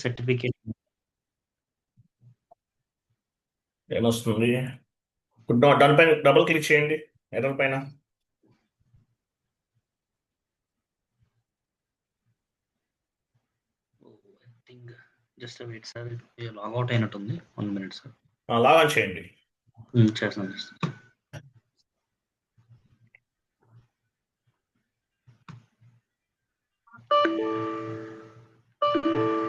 Certificate ఏమొస్తుంది? ఇప్పుడు దానిపైన డబుల్ క్లిక్ చేయండి. ఎర్రర్ పైన. Think just wait sir log out అయినట్టుంది. One minute sir. Log on చేయండి. చేస్తాను చేస్తాను. ఆ, ఒక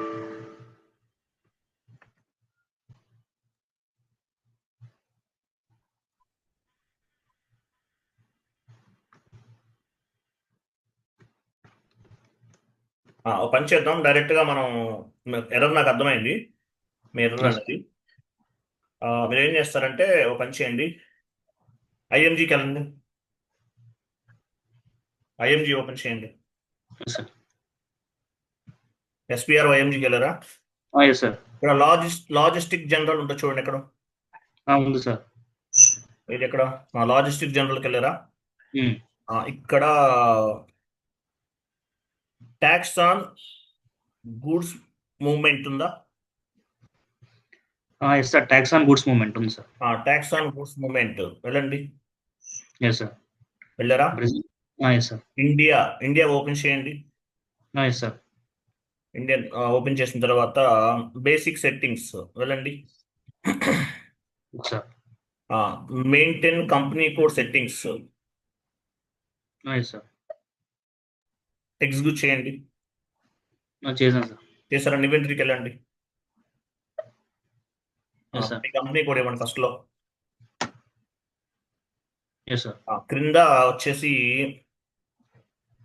పని చేద్దాం. డైరెక్ట్గా మనం ఎర్రర్ నాకు అర్థమైంది. మీ ఎర్రర్. అనేది మీరు ఏం చేస్తారంటే ఒక పని చేయండి. ఐఎంజీకి వెళ్ళండి. ఐఎంజీ ఓపెన్ చేయండి. ఎస్పీఆర్ ఐఎంజీకి వెళ్ళారా? సార్ ఇక్కడ లాజిస్ లాజిస్టిక్ జనరల్ ఉంటుంది చూడండి ఇక్కడ ఉంది సార్ ఇది ఎక్కడ? లాజిస్టిక్ జనరల్కి వెళ్ళారా? Hmm. ఇక్కడ ట్యాక్స్ ఆన్ గూడ్స్ మూవ్మెంట్ ఉందా? Yes sir tax on goods moment ఉంది sir tax on goods movement వెళ్ళండి. ఎస్ సార్ వెళ్ళారా? Yes sir India India open చేయండి. ఎస్ సార్ ఇండియన్ ఓపెన్ చేసిన తర్వాత బేసిక్ సెట్టింగ్స్ వెళ్ళండి. Sir maintain company code settings sir execute చేయండి. చేశాను sir. చేశారా? ఇన్వెంటరీకి వెళ్ళండి. మీ కంపెనీ కోడ్ ఇవ్వండి ఫస్ట్లో. క్రింద వచ్చేసి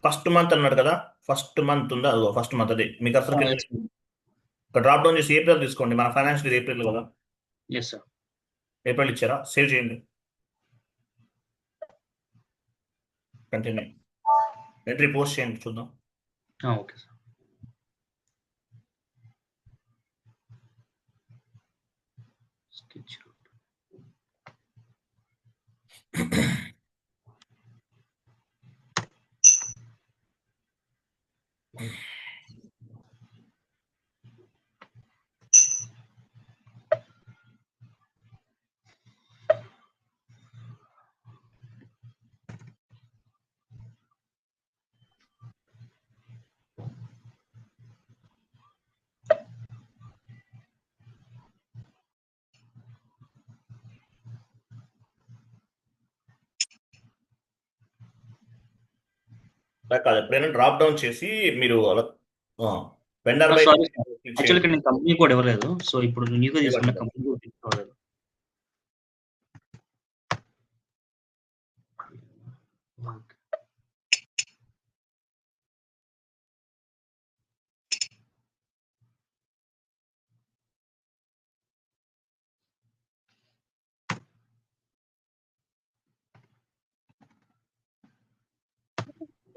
ఫస్ట్ మంత్ అన్నాడు కదా? ఫస్ట్ మంత్ ఉందా? అదో. ఫస్ట్ మంత్ అదే మీకు అసలు డ్రాప్ డౌన్ చేసి ఏప్రిల్ తీసుకోండి. మన ఫైనాన్షియల్ ఏప్రిల్ కదా? ఎస్ సార్ ఏప్రిల్ ఇచ్చారా? సేవ్ చేయండి. కంటిన్యూ ఎంట్రీ పోస్ట్ చేయండి చూద్దాం ఓకే సార్ స్కెచ్ అలా కాదు ఎప్పుడైనా డ్రాప్ డౌన్ చేసి మీరు అలా వెండర్ నేను కంపెనీ కూడా ఇవ్వలేదు. సో ఇప్పుడు న్యూగా తీసుకున్న కంపెనీ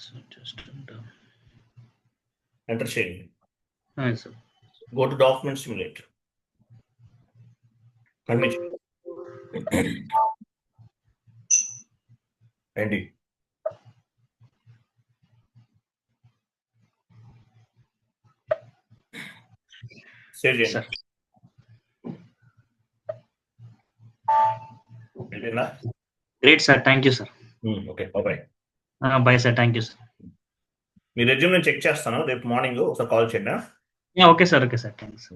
స్టార్టింగ్ జస్ట్ ఎంటర్ చేయండి sir go to document simulate convince ఏంటి సేవ్ చేయండి great sir thank you sir okay బాబాయ్ bye sir thank you sir me resume నేను చెక్ చేస్తాను. రేపు మార్నింగ్ ఒకసారి కాల్ చేయండి okay sir okay sir thanks